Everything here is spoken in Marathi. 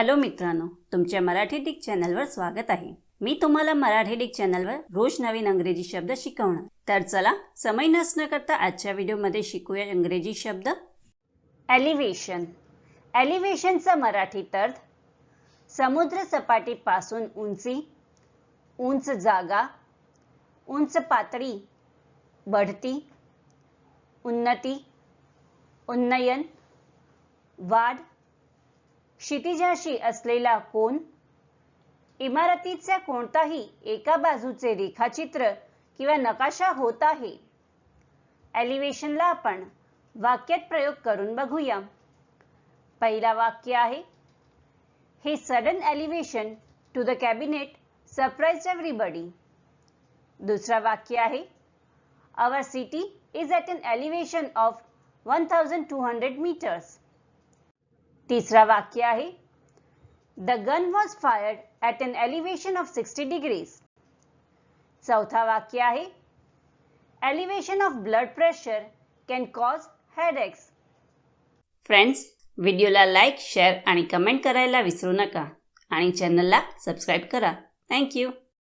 हॅलो मित्रांनो तुमच्या मराठी डिक चॅनलवर स्वागत आहे. मी तुम्हाला मराठी डिक चॅनलवर रोज नवीन अंग्रेजी शब्द शिकवणार. तर चला समय नसणं करता आजच्या व्हिडिओमध्ये शिकूया इंग्रजी शब्द. एलिव्हेशन एलिव्हेशनचा मराठी अर्थ समुद्र सपाटीपासून उंची उंच जागा उंच पातळी बढती उन्नती उन्नयन वाढ क्षितिजाशी असलेला कोण? इमारतीचा कोणताही एका बाजूचे रेखाचित्र किंवा नकाशा होत आहे. एलिव्हेशनला आपण वाक्यात प्रयोग करून बघूया. पहिला वाक्य आहे हे sudden elevation to the cabinet surprise everybody दुसरा वाक्य आहे our city is at an elevation of one thousand two hundred metres तिसरा वाक्य आहे. The gun was fired at an elevation of sixty degrees चौथा वाक्य आहे. Elevation of blood pressure can cause headaches friends व्हिडिओला लाईक शेअर आणि कमेंट करायला विसरू नका. आणि चॅनलला सबस्क्राईब करा. थँक्यू